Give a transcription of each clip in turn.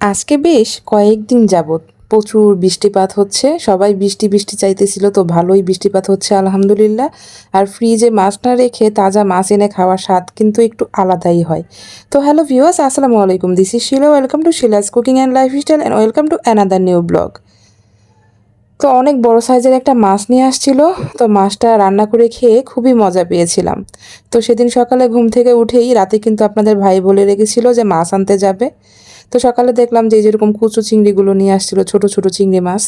আজকে বেশ কয়েকদিন যাবত প্রচুর বৃষ্টিপাত হচ্ছে, সবাই বৃষ্টি বৃষ্টি চাইতেছিল তো ভালোই বৃষ্টিপাত হচ্ছে, আলহামদুলিল্লাহ। আর ফ্রিজে মাছ না রেখে তাজা মাছ এনে খাওয়ার স্বাদ কিন্তু একটু আলাদাই হয়। তো হ্যালো ভিউয়ার্স, আসসালামু আলাইকুম। This is Shila welcome to Shila's cooking and lifestyle and welcome to another new blog তো অনেক বড় সাইজের একটা মাছ নিয়ে আসছিল, তো মাছটা রান্না করে খেয়ে খুবই মজা পেয়েছিলাম। তো সেদিন সকালে ঘুম থেকে উঠেই রাতে কিন্তু আপনাদের ভাই বলে রেখেছিল যে মাছ আনতে যাবে। তো সকালে দেখলাম যে যেরকম কুচু চিংড়িগুলো নিয়ে আসছিল, ছোট ছোট চিংড়ি মাছ,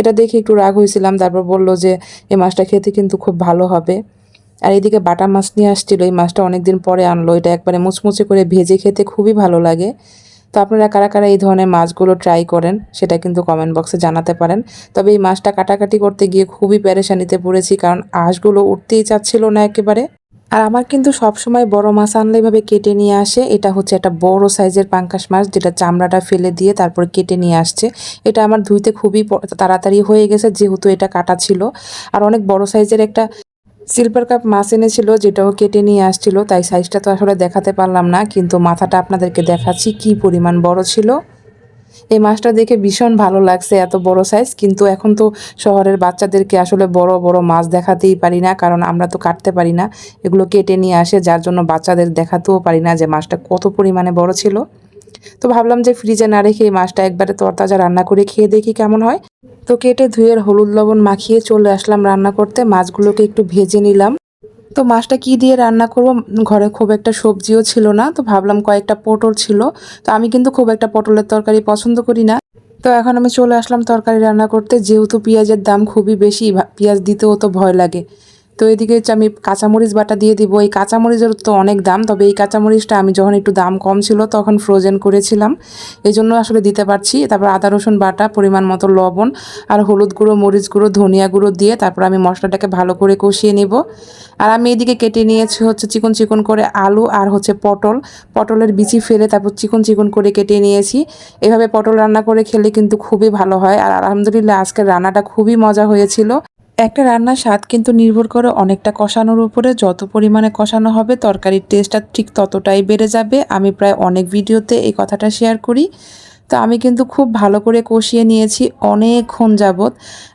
এটা দেখে একটু রাগ হয়েছিলাম, তারপর বলল যে এই মাছটা খেতে কিন্তু খুব ভালো হবে। আর এদিকে বাটা মাছ নিয়ে আসছিল, এই মাছটা অনেকদিন পরে আনলো, এটা একবারে মুচমুচে করে ভেজে খেতে খুবই ভালো লাগে। তো আপনারা কারা কারা এই ধরনের মাছগুলো ট্রাই করেন, সেটা কিন্তু কমেন্ট বক্সে জানাতে পারেন। তবে এই মাছটা কাটাকাটি করতে গিয়ে খুবই প্যারেশানিতে পড়েছি, কারণ আঁশগুলো উঠতেই চাচ্ছিল না একেবারে। আর আমার কিন্তু সবসময় বড় মাছ আনলে এভাবে কেটে নিয়ে আসে। এটা হচ্ছে একটা বড় সাইজের পাঙ্কাশ মাছ যেটা চামড়াটা ফেলে দিয়ে তারপর কেটে নিয়ে আসছে। এটা আমার ধুইতে খুবই তাড়াতাড়ি হয়ে গেছে যেহেতু এটা কাটা ছিল। আর অনেক বড় সাইজের একটা সিলভার কাপ মাছ এনেছিল যেটাও কেটে নিয়ে আসছিল। তাই সাইজটা তো আসলে দেখাতে পারলাম না, কিন্তু মাথাটা আপনাদেরকে দেখাচ্ছি কি পরিমাণ বড় ছিল। এই মাছটা দেখে ভীষণ ভালো লাগছে এত বড় সাইজ কিন্তু এখন তো শহরের বাচ্চাদেরকে আসলে বড় বড় মাছ দেখাতেই পারি না, কারণ আমরা তো কাটতে পারি না। এগুলো কেটে নিয়ে আসে, যার জন্য বাচ্চাদের দেখাতেও পারি না যে মাছটা কত পরিমাণে বড় ছিল। তো ভাবলাম যে ফ্রিজে না রেখে এই মাছটা একবারে তরতাজা রান্না করে খেয়ে দেখি কেমন হয়। তো কেটে ধুয়ে হলুদ লবণ মাখিয়ে চলে আসলাম রান্না করতে। মাছগুলোকে একটু ভেজে নিলাম। তো মাছটা কি দিয়ে রান্না করব? ঘরে খুব একটা সবজিও ছিল না, তো ভাবলাম কয়েকটা পটল ছিল। তো আমি কিন্তু খুব একটা পটলের তরকারি পছন্দ করি না। তো এখন আমি চলে আসলাম তরকারি রান্না করতে। যেহেতু পেঁয়াজের দাম খুবই বেশি পেঁয়াজ দিতেও তো ভয় লাগে। তো এদিকে হচ্ছে আমি কাঁচামরিচ বাটা দিয়ে দিব। এই কাঁচামরিচের তো অনেক দাম, তবে এই কাঁচামরিচটা আমি যখন একটু দাম কম ছিল তখন ফ্রোজেন করেছিলাম। এই জন্য আসলে দিতে পারছি। তারপর আদা, রসুন বাটা, পরিমাণ মতো লবণ আর হলুদ গুঁড়ো, মরিচ গুঁড়ো, ধনিয়া গুঁড়ো দিয়ে তারপর আমি মশলাটাকে ভালো করে কষিয়ে নিব। আর আমি এদিকে কেটে নিয়েছি হচ্ছে চিকন চিকন করে আলু আর হচ্ছে পটল। পটলের বিচি ফেলে তারপর চিকন চিকন করে কেটে নিয়েছি। এভাবে পটল রান্না করে খেলে কিন্তু খুবই ভালো হয়। আর আলহামদুলিল্লাহ আজকের রান্নাটা খুবই মজা হয়েছিল। একটা রান্নার স্বাদ কিন্তু নির্ভর করে অনেকটা কষানোর উপরে। যত পরিমাণে কষানো হবে, তরকারির টেস্টটা ঠিক ততটাই বেড়ে যাবে। আমি প্রায় অনেক ভিডিওতে এই কথাটা শেয়ার করি। তো আমি কিন্তু খুব ভালো করে কষিয়ে নিয়েছি অনেকক্ষণ যাবত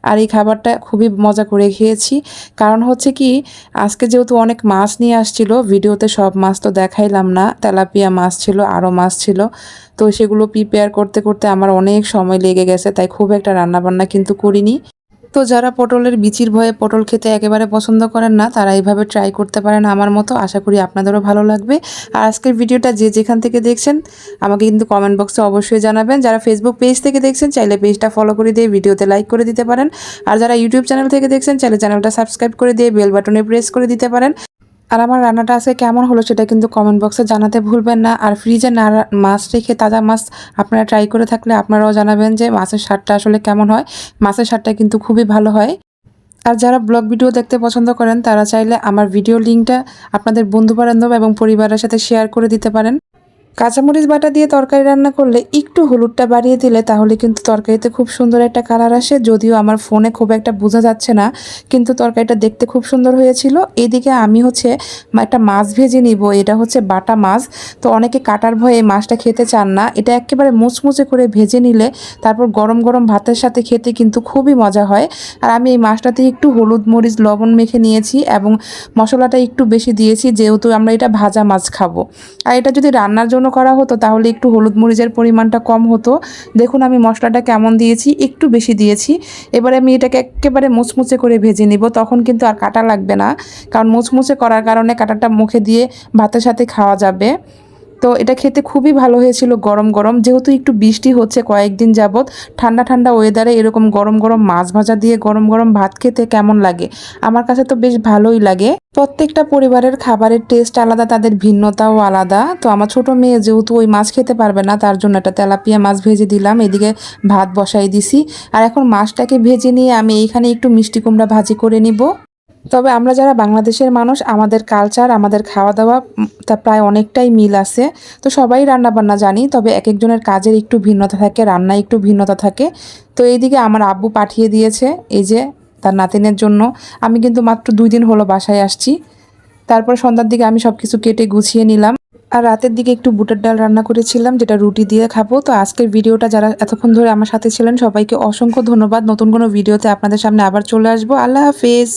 আর এই খাবারটা খুবই মজা করে খেয়েছি। কারণ হচ্ছে কি, আজকে যেহেতু অনেক মাছ নিয়ে আসছিল, ভিডিওতে সব মাছ তো দেখাইলাম না। তেলাপিয়া মাছ ছিল, আরও মাছ ছিল। তো সেগুলো প্রিপেয়ার করতে করতে আমার অনেক সময় লেগে গেছে, তাই খুব একটা রান্নাবান্না কিন্তু করিনি। তো যারা পটলের বিচির ভয়ে পটল খেতে একেবারে পছন্দ করেন না, তারা এইভাবে ট্রাই করতে পারেন আমার মতো। আশা করি আপনাদেরও ভালো লাগবে। আর আজকের ভিডিওটা যে যেখান থেকে দেখছেন, আমাকে কিন্তু কমেন্ট বক্সে অবশ্যই জানাবেন। যারা ফেসবুক পেজ থেকে দেখছেন, চাইলে পেজটা ফলো করে দিয়ে ভিডিওতে লাইক করে দিতে পারেন। আর যারা ইউটিউব চ্যানেল থেকে দেখছেন, চাইলে চ্যানেলটা সাবস্ক্রাইব করে দিয়ে বেল বাটনে প্রেস করে দিতে পারেন। আর আমার রান্নাটা আজকে কেমন হলো সেটা কিন্তু কমেন্ট বক্সে জানাতে ভুলবেন না। আর ফ্রিজে না মাছ রেখে তাজা মাছ আপনারা ট্রাই করে থাকলে আপনারাও জানাবেন যে মাছের স্বাদটা আসলে কেমন হয়। মাছের স্বাদটা কিন্তু খুবই ভালো হয়। আর যারা ব্লগ ভিডিও দেখতে পছন্দ করেন, তারা চাইলে আমার ভিডিও লিঙ্কটা আপনাদের বন্ধু বান্ধব এবং পরিবারের সাথে শেয়ার করে দিতে পারেন। কাঁচামরিচ বাটা দিয়ে তরকারি রান্না করলে একটু হলুদটা বাড়িয়ে দিলে তাহলে কিন্তু তরকারিতে খুব সুন্দর একটা কালার আসে। যদিও আমার ফোনে খুব একটা বোঝা যাচ্ছে না, কিন্তু তরকারিটা দেখতে খুব সুন্দর হয়েছিল। এদিকে আমি হচ্ছে একটা মাছ ভেজে নিব, এটা হচ্ছে বাটা মাছ। তো অনেকে কাটার ভয়ে এই মাছটা খেতে চান না। এটা একেবারে মুচমুচে করে ভেজে নিলে তারপর গরম গরম ভাতের সাথে খেতে কিন্তু খুবই মজা হয়। আর আমি এই মাছটাতে একটু হলুদ মরিচ, লবণ মেখে নিয়েছি এবং মশলাটা একটু বেশি দিয়েছি, যেহেতু আমরা এটা ভাজা মাছ খাব। আর এটা যদি রান্নার জন্য করা হতো, তাহলে একটু হলুদ মরিচের পরিমাণটা কম হতো। দেখুন আমি মশলাটা কেমন দিয়েছি, একটু বেশি দিয়েছি। এবারে আমি এটাকে একেবারে মুচমুচে করে ভেজে নিব, তখন কিন্তু আর কাটা লাগবে না। কারণ মুচমুচে করার কারণে কাটাটা মুখে দিয়ে ভাতের সাথে খাওয়া যাবে। তো এটা খেতে খুবই ভালো হয়েছিল গরম গরম। যেহেতু একটু বৃষ্টি হচ্ছে কয়েকদিন যাবৎ, ঠান্ডা ঠান্ডা ওয়েদারে এরকম গরম গরম মাছ ভাজা দিয়ে গরম গরম ভাত খেতে কেমন লাগে? আমার কাছে তো বেশ ভালোই লাগে। প্রত্যেকটা পরিবারের খাবারের টেস্ট আলাদা, তাদের ভিন্নতাও আলাদা। তো আমার ছোট মেয়ে যেহেতু ওই মাছ খেতে পারবে না, তার জন্য একটা তেলাপিয়া মাছ ভেজে দিলাম, এদিকে ভাত বসাই দিছি। আর এখন মাছটাকে ভেজে নিয়ে আমি এইখানে একটু মিষ্টি কুমড়া ভাজি করে নিব। তবে আমরা যারা বাংলাদেশের মানুষ, আমাদের কালচার আমাদের খাওয়া দাওয়া তা প্রায় অনেকটাই মিল আছে। তো সবাই রান্না বান্না জানি, তবে এক একজনের কাজের একটু ভিন্নতা থাকে, রান্নায় একটু ভিন্নতা থাকে। তো এইদিকে আমার আব্বু পাঠিয়ে দিয়েছে, এই যে তার নাতিনের জন্য। আমি কিন্তু মাত্র দুই দিন হলো বাসায় আসছি। তারপর সন্ধ্যার দিকে আমি সব কিছু কেটে গুছিয়ে নিলাম। আর রাতের দিকে একটু বুটের ডাল রান্না করেছিলাম, যেটা রুটি দিয়ে খাব। তো আজকের ভিডিওটা যারা এতক্ষণ ধরে আমার সাথে ছিলেন, সবাইকে অসংখ্য ধন্যবাদ। নতুন কোনো ভিডিওতে আপনাদের সামনে আবার চলে আসব। আল্লাহ হাফিজ।